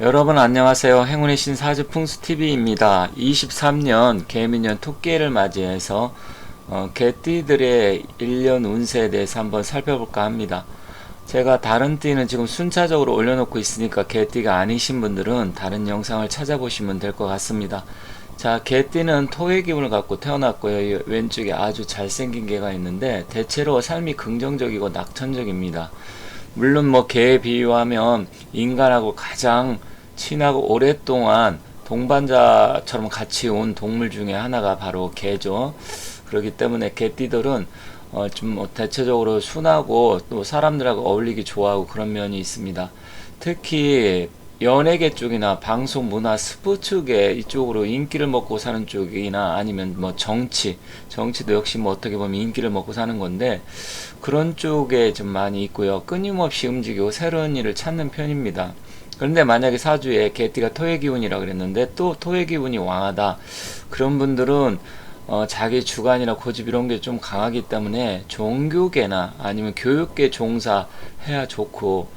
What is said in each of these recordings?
여러분 안녕하세요. 행운의 신 사주 풍수 TV입니다. 23년 개미년 토끼를 맞이해서 어, 개띠들의 1년 운세에 대해서 한번 살펴볼까 합니다. 제가 다른 띠는 지금 순차적으로 올려놓고 있으니까 개띠가 아니신 분들은 다른 영상을 찾아보시면 될 것 같습니다. 자, 개띠는 토의 기운을 갖고 태어났고요. 이 왼쪽에 아주 잘생긴 개가 있는데 대체로 삶이 긍정적이고 낙천적입니다. 물론 뭐 개에 비유하면 인간하고 가장 친하고 오랫동안 동반자처럼 같이 온 동물 중에 하나가 바로 개죠. 그렇기 때문에 개띠들은 어, 좀뭐 대체적으로 순하고 또 사람들하고 어울리기 좋아하고 그런 면이 있습니다. 특히 연예계 쪽이나 방송, 문화, 스포츠계 이쪽으로 인기를 먹고 사는 쪽이나 아니면 뭐 정치, 정치도 역시 뭐 어떻게 보면 인기를 먹고 사는 건데 그런 쪽에 좀 많이 있고요. 끊임없이 움직이고 새로운 일을 찾는 편입니다. 그런데 만약에 사주에 개띠가 토의 기운이라 그랬는데 또 토의 기운이 왕하다. 그런 분들은 어, 자기 주관이나 고집 이런 게 좀 강하기 때문에 종교계나 아니면 교육계 종사 해야 좋고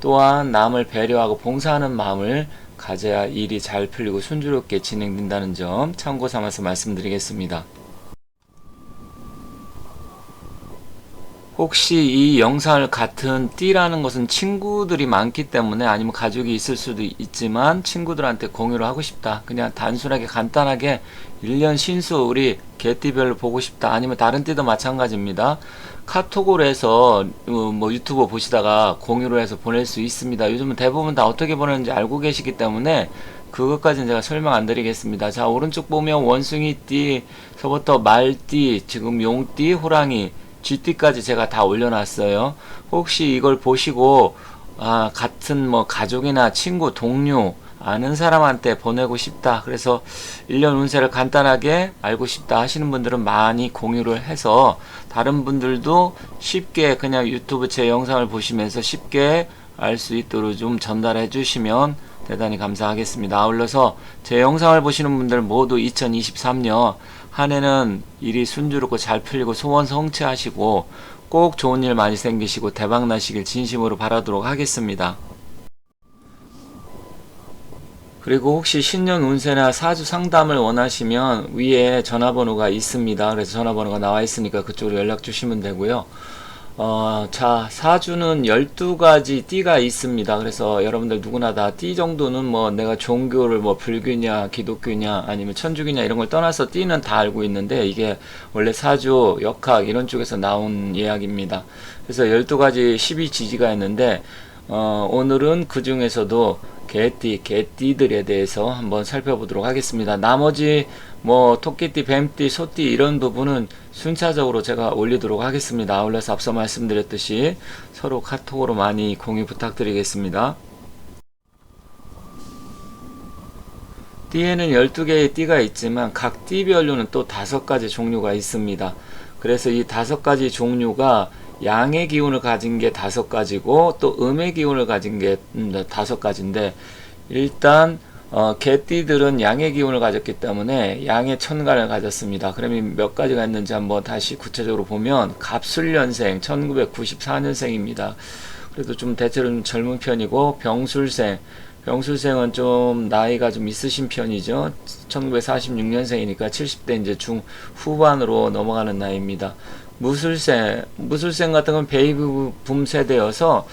또한 남을 배려하고 봉사하는 마음을 가져야 일이 잘 풀리고 순조롭게 진행된다는 점 참고 삼아서 말씀드리겠습니다. 혹시 이 영상을 같은 띠라는 것은 친구들이 많기 때문에 아니면 가족이 있을 수도 있지만 친구들한테 공유를 하고 싶다. 그냥 단순하게 간단하게 1년 신수 우리 개띠별로 보고 싶다. 아니면 다른 띠도 마찬가지입니다. 카톡으로 해서 어, 뭐 유튜브 보시다가 공유를 해서 보낼 수 있습니다. 요즘은 대부분 다 어떻게 보내는지 알고 계시기 때문에 그것까지는 제가 설명 안 드리겠습니다. 자, 오른쪽 보면 원숭이띠, 서부터 말띠, 지금 용띠, 호랑이, GT까지 제가 다 올려놨어요. 혹시 이걸 보시고 아, 같은 뭐 가족이나 친구, 동료, 아는 사람한테 보내고 싶다. 그래서 1년 운세를 간단하게 알고 싶다 하시는 분들은 많이 공유를 해서 다른 분들도 쉽게 그냥 유튜브 제 영상을 보시면서 쉽게 알 수 있도록 좀 전달해 주시면 대단히 감사하겠습니다. 아울러서 제 영상을 보시는 분들 모두 2023년 한 해는 일이 순조롭고 잘 풀리고 소원 성취하시고 꼭 좋은 일 많이 생기시고 대박 나시길 진심으로 바라도록 하겠습니다. 그리고 혹시 신년 운세나 사주 상담을 원하시면 위에 전화번호가 있습니다. 그래서 전화번호가 나와 있으니까 그쪽으로 연락 주시면 되고요. 어, 자, 사주는 12가지 띠가 있습니다. 그래서 여러분들 누구나 다 띠 정도는 뭐 내가 종교를 뭐 불교냐, 기독교냐, 아니면 천주교냐 이런 걸 떠나서 띠는 다 알고 있는데 이게 원래 사주, 역학 이런 쪽에서 나온 이야기입니다. 그래서 12가지 12지지가 있는데 어, 오늘은 그 중에서도 개띠, 개띠들에 대해서 한번 살펴보도록 하겠습니다. 나머지 뭐 토끼띠, 뱀띠, 소띠 이런 부분은 순차적으로 제가 올리도록 하겠습니다. 아울러서 앞서 말씀드렸듯이 서로 카톡으로 많이 공유 부탁드리겠습니다. 띠에는 12개의 띠가 있지만 각 띠별로는 또 다섯 가지 종류가 있습니다. 그래서 이 다섯 가지 종류가 양의 기운을 가진 게 다섯 가지고 또 음의 기운을 가진 게 음, 네, 다섯 가지인데 일단 어, 개띠들은 양의 기운을 가졌기 때문에 양의 천간을 가졌습니다. 그러면 몇 가지가 있는지 한번 다시 구체적으로 보면 갑술년생 1994년생입니다. 그래도 좀 대체로 좀 젊은 편이고 병술생 병술생은 좀 나이가 좀 있으신 편이죠. 1946년생이니까 70대 이제 중 후반으로 넘어가는 나이입니다. 무술생, 무술생 같은 건 베이비 붐 세대여서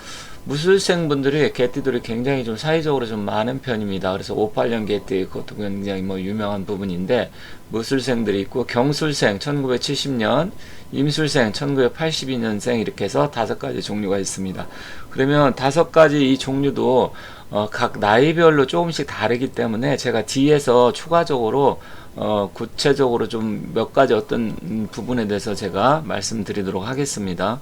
무술생 분들이 개띠들이 굉장히 좀 사회적으로 좀 많은 편입니다. 그래서 58년 개띠 그것도 굉장히 뭐 유명한 부분인데 무술생들이 있고 경술생 1970년, 임술생 1982년생 이렇게 해서 다섯 가지 종류가 있습니다. 그러면 다섯 가지 이 종류도 어, 각 나이별로 조금씩 다르기 때문에 제가 뒤에서 추가적으로 어, 구체적으로 좀 몇 가지 어떤 부분에 대해서 제가 말씀드리도록 하겠습니다.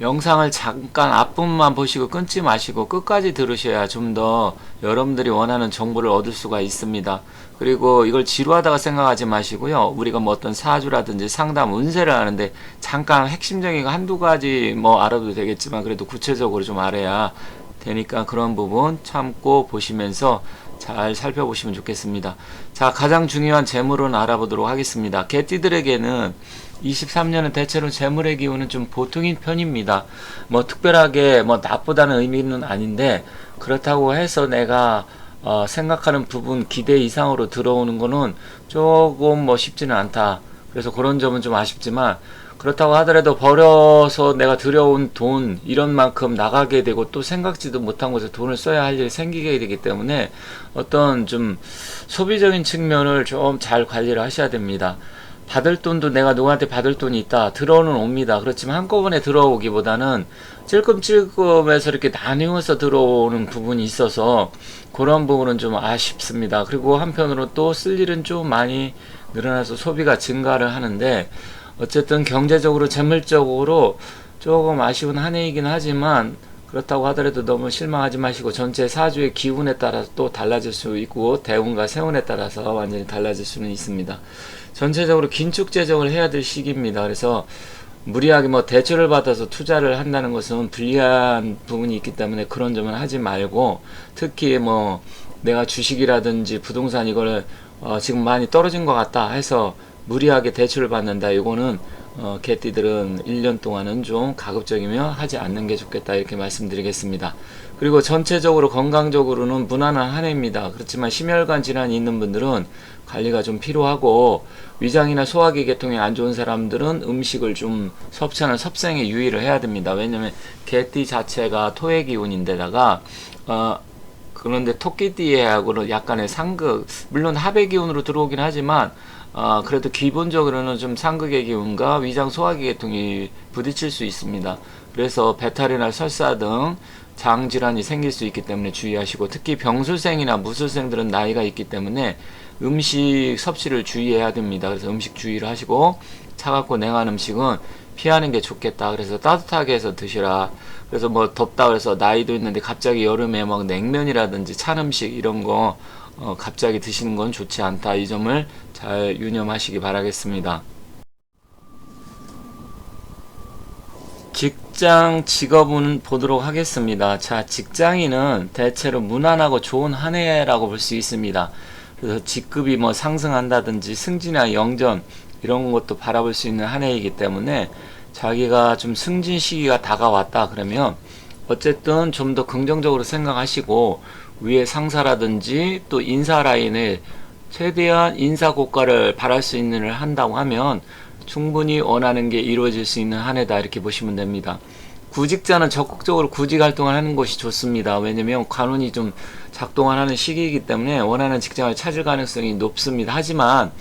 영상을 잠깐 앞부분만 보시고 끊지 마시고 끝까지 들으셔야 좀 더 여러분들이 원하는 정보를 얻을 수가 있습니다. 그리고 이걸 지루하다가 생각하지 마시고요. 우리가 뭐 어떤 사주라든지 상담 운세를 하는데 잠깐 핵심적인 거 한두 가지 뭐 알아도 되겠지만 그래도 구체적으로 좀 알아야 되니까 그런 부분 참고 보시면서 잘 살펴보시면 좋겠습니다. 자, 가장 중요한 재물은 알아보도록 하겠습니다. 개띠들에게는 23년은 대체로 재물의 기운은 좀 보통인 편입니다. 뭐 특별하게 뭐 나쁘다는 의미는 아닌데 그렇다고 해서 내가 어, 생각하는 부분 기대 이상으로 들어오는 거는 조금 뭐 쉽지는 않다. 그래서 그런 점은 좀 아쉽지만 그렇다고 하더라도 벌어서 내가 들여온 돈 이런 만큼 나가게 되고 또 생각지도 못한 곳에 돈을 써야 할 일이 생기게 되기 때문에 어떤 좀 소비적인 측면을 좀 잘 관리를 하셔야 됩니다. 받을 돈도 내가 누구한테 받을 돈이 있다 들어오는 옵니다. 그렇지만 한꺼번에 들어오기보다는 찔끔찔끔해서 이렇게 나뉘어서 들어오는 부분이 있어서 그런 부분은 좀 아쉽습니다. 그리고 한편으로 또 쓸 일은 좀 많이 늘어나서 소비가 증가를 하는데 어쨌든 경제적으로 재물적으로 조금 아쉬운 한 해이긴 하지만 그렇다고 하더라도 너무 실망하지 마시고 전체 사주의 기운에 따라서 또 달라질 수 있고 대운과 세운에 따라서 완전히 달라질 수는 있습니다. 전체적으로 긴축 재정을 해야 될 시기입니다. 그래서 무리하게 뭐 대출을 받아서 투자를 한다는 것은 불리한 부분이 있기 때문에 그런 점은 하지 말고 특히 뭐 내가 주식이라든지 부동산 이거를 어 지금 많이 떨어진 것 같다 해서 무리하게 대출을 받는다. 이거는 어, 개띠들은 1년 동안은 좀 가급적이면 하지 않는 게 좋겠다 이렇게 말씀드리겠습니다. 그리고 전체적으로 건강적으로는 무난한 한 해입니다. 그렇지만 심혈관 질환이 있는 분들은 관리가 좀 필요하고 위장이나 소화기 계통이 안 좋은 사람들은 음식을 좀 섭취하는 섭생에 유의를 해야 됩니다. 왜냐면 개띠 자체가 토의 기운인데다가 어, 그런데 토끼띠하고는 약간의 상극 물론 합의 기운으로 들어오긴 하지만 어, 그래도 기본적으로는 좀 상극의 기운과 위장 소화기 계통이 부딪힐 수 있습니다. 그래서 배탈이나 설사 등 장질환이 생길 수 있기 때문에 주의하시고 특히 병술생이나 무술생들은 나이가 있기 때문에 음식 섭취를 주의해야 됩니다. 그래서 음식 주의를 하시고 차갑고 냉한 음식은 피하는 게 좋겠다. 그래서 따뜻하게 해서 드시라. 그래서 뭐 덥다 그래서 나이도 있는데 갑자기 여름에 막 냉면이라든지 찬 음식 이런 거 어, 갑자기 드시는 건 좋지 않다. 이 점을 잘 유념하시기 바라겠습니다. 직장 직업은 보도록 하겠습니다. 자, 직장인은 대체로 무난하고 좋은 한 해라고 볼 수 있습니다. 그래서 직급이 뭐 상승한다든지 승진이나 영전 이런 것도 바라볼 수 있는 한 해이기 때문에 자기가 좀 승진 시기가 다가왔다 그러면 어쨌든 좀 더 긍정적으로 생각하시고 위에 상사라든지 또 인사 라인을 최대한 인사 고가를 바랄 수 있는 일 한다고 하면 충분히 원하는 게 이루어질 수 있는 한 해다 이렇게 보시면 됩니다. 구직자는 적극적으로 구직 활동을 하는 것이 좋습니다. 왜냐면 관운이 좀 작동하는 시기이기 때문에 원하는 직장을 찾을 가능성이 높습니다. 하지만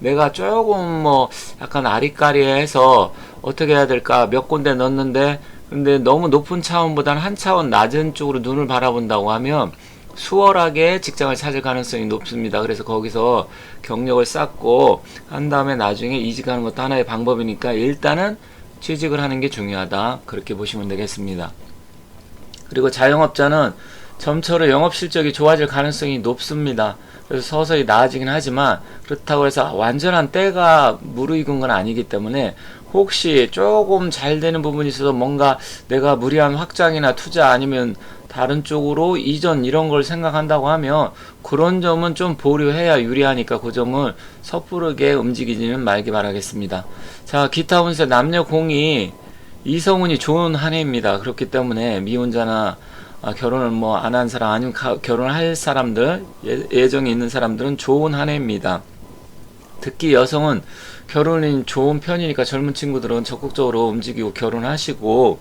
내가 조금 뭐 약간 아리까리해서 어떻게 해야 될까 몇 군데 넣었는데 근데 너무 높은 차원보다는 한 차원 낮은 쪽으로 눈을 바라본다고 하면 수월하게 직장을 찾을 가능성이 높습니다. 그래서 거기서 경력을 쌓고 한 다음에 나중에 이직하는 것도 하나의 방법이니까 일단은 취직을 하는 게 중요하다. 그렇게 보시면 되겠습니다. 그리고 자영업자는 점차로 영업 실적이 좋아질 가능성이 높습니다. 그래서 서서히 나아지긴 하지만 그렇다고 해서 완전한 때가 무르익은 건 아니기 때문에 혹시 조금 잘 되는 부분이 있어서 뭔가 내가 무리한 확장이나 투자 아니면 다른 쪽으로 이전 이런 걸 생각한다고 하면 그런 점은 좀 보류해야 유리하니까 그 점을 섣부르게 움직이지는 말기 바라겠습니다. 자, 기타 운세 남녀 공이 이성운이 좋은 한 해입니다. 그렇기 때문에 미혼자나 아, 결혼을 뭐 안 한 사람 아니면 가, 결혼할 사람들 예, 정에 있는 사람들은 좋은 한 해입니다. 특히 여성은 결혼이 좋은 편이니까 젊은 친구들은 적극적으로 움직이고 결혼하시고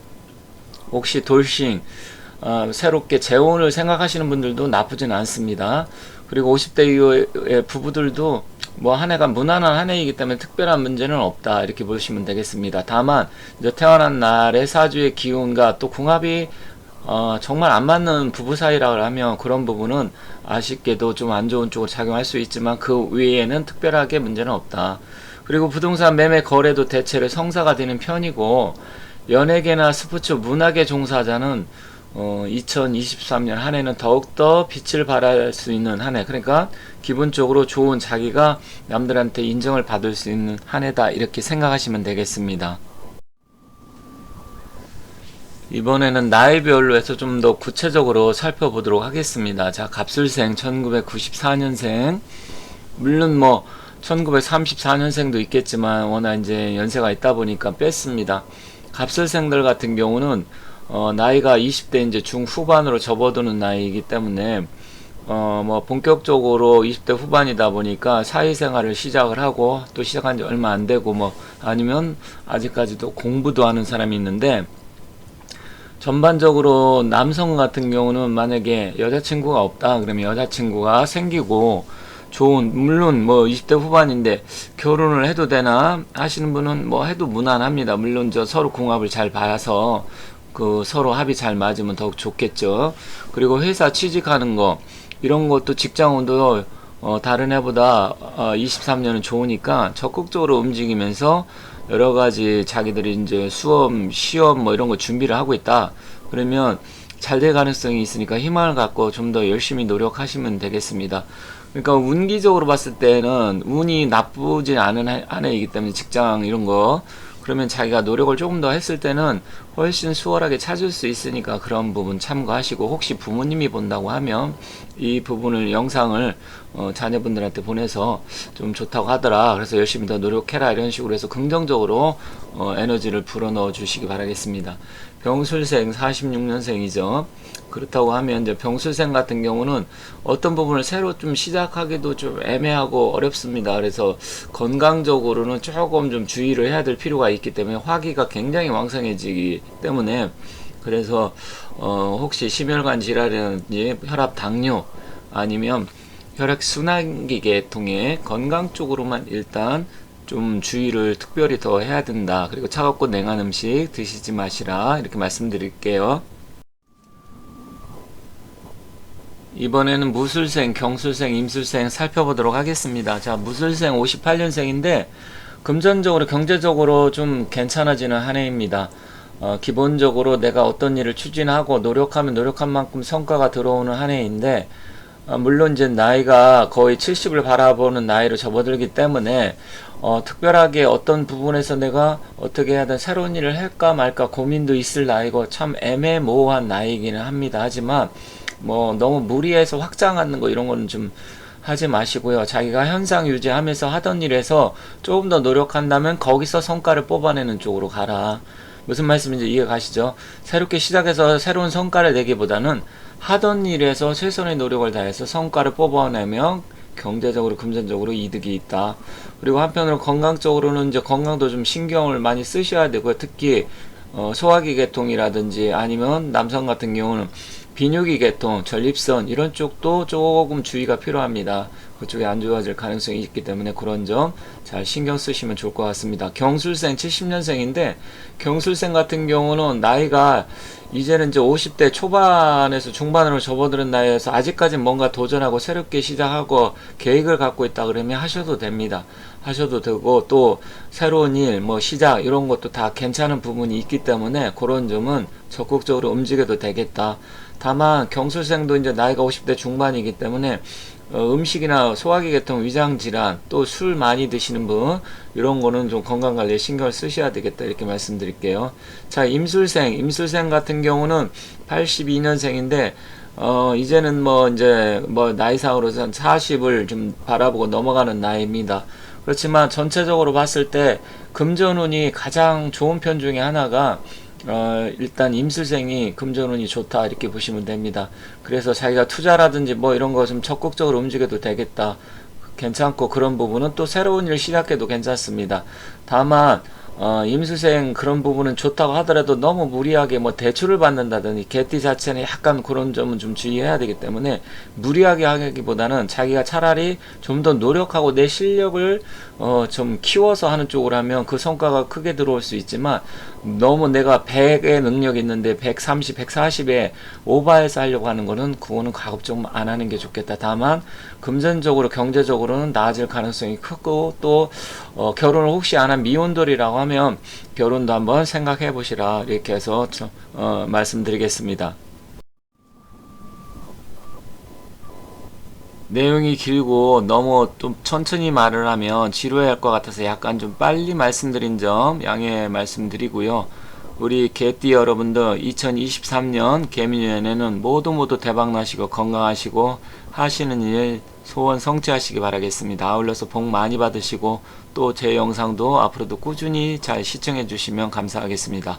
혹시 돌싱 어, 새롭게 재혼을 생각하시는 분들도 나쁘진 않습니다. 그리고 50대 이후의 부부들도 뭐 한 해가 무난한 한 해이기 때문에 특별한 문제는 없다 이렇게 보시면 되겠습니다. 다만 이제 태어난 날의 사주의 기운과 또 궁합이 어, 정말 안 맞는 부부 사이라고 하면 그런 부분은 아쉽게도 좀 안 좋은 쪽으로 작용할 수 있지만 그 외에는 특별하게 문제는 없다. 그리고 부동산 매매 거래도 대체로 성사가 되는 편이고 연예계나 스포츠 문학의 종사자는 어, 2023년 한 해는 더욱더 빛을 발할 수 있는 한 해. 그러니까 기본적으로 좋은 자기가 남들한테 인정을 받을 수 있는 한 해다. 이렇게 생각하시면 되겠습니다. 이번에는 나이별로 해서 좀 더 구체적으로 살펴보도록 하겠습니다. 자, 갑술생 1994년생. 물론 뭐 1934년생도 있겠지만 워낙 이제 연세가 있다 보니까 뺐습니다. 갑술생들 같은 경우는 어, 나이가 20대 이제 중후반으로 접어드는 나이이기 때문에 어, 뭐 본격적으로 20대 후반이다 보니까 사회생활을 시작을 하고 또 시작한 지 얼마 안 되고 뭐 아니면 아직까지도 공부도 하는 사람이 있는데 전반적으로 남성 같은 경우는 만약에 여자친구가 없다 그러면 여자친구가 생기고 좋은 물론 뭐 20대 후반인데 결혼을 해도 되나 하시는 분은 뭐 해도 무난합니다. 물론 저 서로 궁합을 잘 봐서 그 서로 합이 잘 맞으면 더욱 좋겠죠. 그리고 회사 취직하는 거 이런 것도 직장운도 어, 다른 해보다 어, 23년은 좋으니까 적극적으로 움직이면서 여러 가지 자기들이 이제 수업, 시험 뭐 이런 거 준비를 하고 있다. 그러면 잘 될 가능성이 있으니까 희망을 갖고 좀 더 열심히 노력하시면 되겠습니다. 그러니까 운기적으로 봤을 때는 운이 나쁘지 않은 한- 한 해이기 때문에 직장 이런 거 그러면 자기가 노력을 조금 더 했을 때는 훨씬 수월하게 찾을 수 있으니까 그런 부분 참고하시고 혹시 부모님이 본다고 하면 이 부분을 영상을 어, 자녀분들한테 보내서 좀 좋다고 하더라. 그래서 열심히 더 노력해라. 이런 식으로 해서 긍정적으로 어, 에너지를 불어넣어 주시기 바라겠습니다 병술생 46년생이죠 그렇다고 하면 이제 병술생 같은 경우는 어떤 부분을 새로 좀 시작하기도 좀 애매하고 어렵습니다. 그래서 건강적으로는 조금 좀 주의를 해야 될 필요가 있기 때문에 화기가 굉장히 왕성해지기 때문에 그래서 어 혹시 심혈관 질환이라든지 혈압 당뇨 아니면 혈액 순환기 계통의 건강 쪽으로만 일단 좀 주의를 특별히 더 해야 된다. 그리고 차갑고 냉한 음식 드시지 마시라 이렇게 말씀드릴게요. 이번에는 무술생, 경술생, 임술생 살펴보도록 하겠습니다. 자, 무술생 58년생인데 금전적으로 경제적으로 좀 괜찮아지는 한 해입니다. 어, 기본적으로 내가 어떤 일을 추진하고 노력하면 노력한 만큼 성과가 들어오는 한 해인데 어, 물론 이제 나이가 거의 70을 바라보는 나이로 접어들기 때문에 어, 특별하게 어떤 부분에서 내가 어떻게 해야 되 새로운 일을 할까 말까 고민도 있을 나이고 참 애매모호한 나이기는 합니다. 하지만 뭐 너무 무리해서 확장하는 거 이런 거는 좀 하지 마시고요. 자기가 현상 유지하면서 하던 일에서 조금 더 노력한다면 거기서 성과를 뽑아내는 쪽으로 가라. 무슨 말씀인지 이해 가시죠? 새롭게 시작해서 새로운 성과를 내기보다는 하던 일에서 최선의 노력을 다해서 성과를 뽑아내면 경제적으로 금전적으로 이득이 있다. 그리고 한편으로 건강적으로는 이제 건강도 좀 신경을 많이 쓰셔야 되고요. 특히 어, 소화기 계통이라든지 아니면 남성 같은 경우는 비뇨기 계통, 전립선 이런 쪽도 조금 주의가 필요합니다. 그쪽이 안 좋아질 가능성이 있기 때문에 그런 점 잘 신경 쓰시면 좋을 것 같습니다. 경술생 70년생인데 경술생 같은 경우는 나이가 이제는 이제 50대 초반에서 중반으로 접어드는 나이에서 아직까지 뭔가 도전하고 새롭게 시작하고 계획을 갖고 있다 그러면 하셔도 됩니다. 하셔도 되고 또 새로운 일, 뭐 시작 이런 것도 다 괜찮은 부분이 있기 때문에 그런 점은 적극적으로 움직여도 되겠다. 다만 경술생도 이제 나이가 50대 중반이기 때문에 어, 음식이나 소화기 계통 위장 질환 또 술 많이 드시는 분 이런 거는 좀 건강 관리에 신경을 쓰셔야 되겠다 이렇게 말씀드릴게요. 자 임술생 임술생 같은 경우는 82년생인데 어 이제는 뭐 이제 뭐 나이상으로선 40을 좀 바라보고 넘어가는 나이입니다. 그렇지만 전체적으로 봤을 때 금전운이 가장 좋은 편 중에 하나가 어, 일단 임술생이 금전운이 좋다 이렇게 보시면 됩니다. 그래서 자기가 투자라든지 뭐 이런 거 좀 적극적으로 움직여도 되겠다. 괜찮고 그런 부분은 또 새로운 일 시작해도 괜찮습니다. 다만 어, 임수생 그런 부분은 좋다고 하더라도 너무 무리하게 뭐 대출을 받는다든지 개띠 자체는 약간 그런 점은 좀 주의해야 되기 때문에 무리하게 하기보다는 자기가 차라리 좀 더 노력하고 내 실력을 어, 좀 키워서 하는 쪽으로 하면 그 성과가 크게 들어올 수 있지만 너무 내가 100의 능력이 있는데 130, 140에 오버해서 하려고 하는 거는 그거는 가급적 안 하는 게 좋겠다. 다만 금전적으로 경제적으로는 나아질 가능성이 크고 또 어, 결혼을 혹시 안 한 미혼돌이라고 하면 결혼도 한번 생각해 보시라 이렇게 해서 저, 어, 말씀드리겠습니다. 내용이 길고 너무 좀 천천히 말을 하면 지루해 할 것 같아서 약간 좀 빨리 말씀드린 점 양해 말씀드리고요. 우리 개띠 여러분들 2023년 개미년에는 모두 모두 대박 나시고 건강하시고 하시는 일 소원 성취하시기 바라겠습니다. 아울러서 복 많이 받으시고 또 제 영상도 앞으로도 꾸준히 잘 시청해 주시면 감사하겠습니다.